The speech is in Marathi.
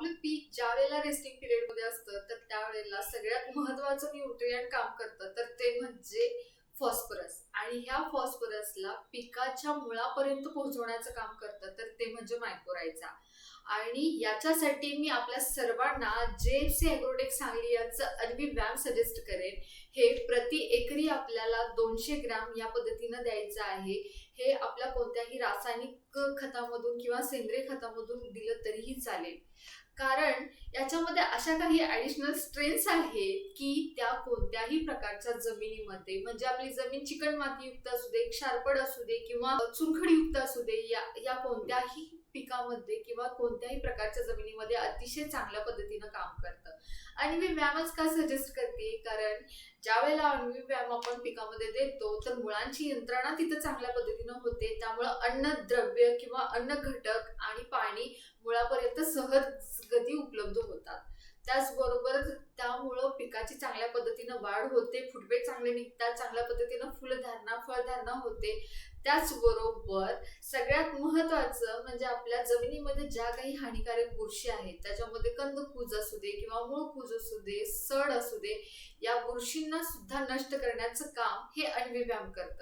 आपलं पीक ज्या वेळेला रेस्टिंग पिरियडमध्ये असतं तर त्यावेळेला सगळ्यात महत्वाचं न्यूट्रियंट काम करतं तर ते म्हणजे फॉस्फरस आणि ह्या फॉस्फरसला पिकाच्या मुळापर्यंत पोहोचवण्याचं काम करतं तर ते म्हणजे मायक्रोरायझा आणि याच्यासाठी मी आपल्या सर्वांना जे सी ॲग्रोटेक सांगली याचं अन्वी व्यायाम सजेस्ट करेन हे प्रति एकरी आपल्याला दोनशे ग्रॅम या पद्धतीनं द्यायचं आहे. हे आपल्या कोणत्याही रासायनिक खतामधून किंवा सेंद्रिय खतामधून दिलं तरीही चालेल. कारण याच्यामध्ये अशा काही ॲडिशनल स्ट्रेन्स आहेत की त्या कोणत्याही प्रकारच्या जमिनीमध्ये म्हणजे आपली जमीन चिकणमातीयुक्त असू दे क्षारपड असू दे किंवा चुनखडीयुक्त असू दे या या कोणत्याही पिकामध्ये किंवा कोणत्याही प्रकारच्या जमिनीमध्ये अतिशय चांगल्या पद्धतीनं काम करतं. आणि मी व्यायामच का सजेस्ट करते? कारण ज्या वेळेला अण्वी व्यायाम आपण पिकामध्ये देतो तर मुळांची यंत्रणा तिथं चांगल्या पद्धतीनं होते. त्यामुळं अन्न द्रव्य किंवा अन्न घटक आणि पाणी मुळापर्यंत सहज गती उपलब्ध होतात. त्याचबरोबर पिकाची चांगल्या पद्धतीनं वाढ होते फुटवे चांगले निघतात चांगल्या पद्धतीनं फुलधारणा फळधारणा होते. त्याचबरोबर सगळ्यात महत्वाचं म्हणजे आपल्या जमिनीमध्ये ज्या काही हानिकारक बुरशी आहेत त्याच्यामध्ये कंदकूज असू दे किंवा मूळकूज असू दे सड असू दे या बुरशींना सुद्धा नष्ट करण्याचं काम हे अण्वी व्यायाम करतं.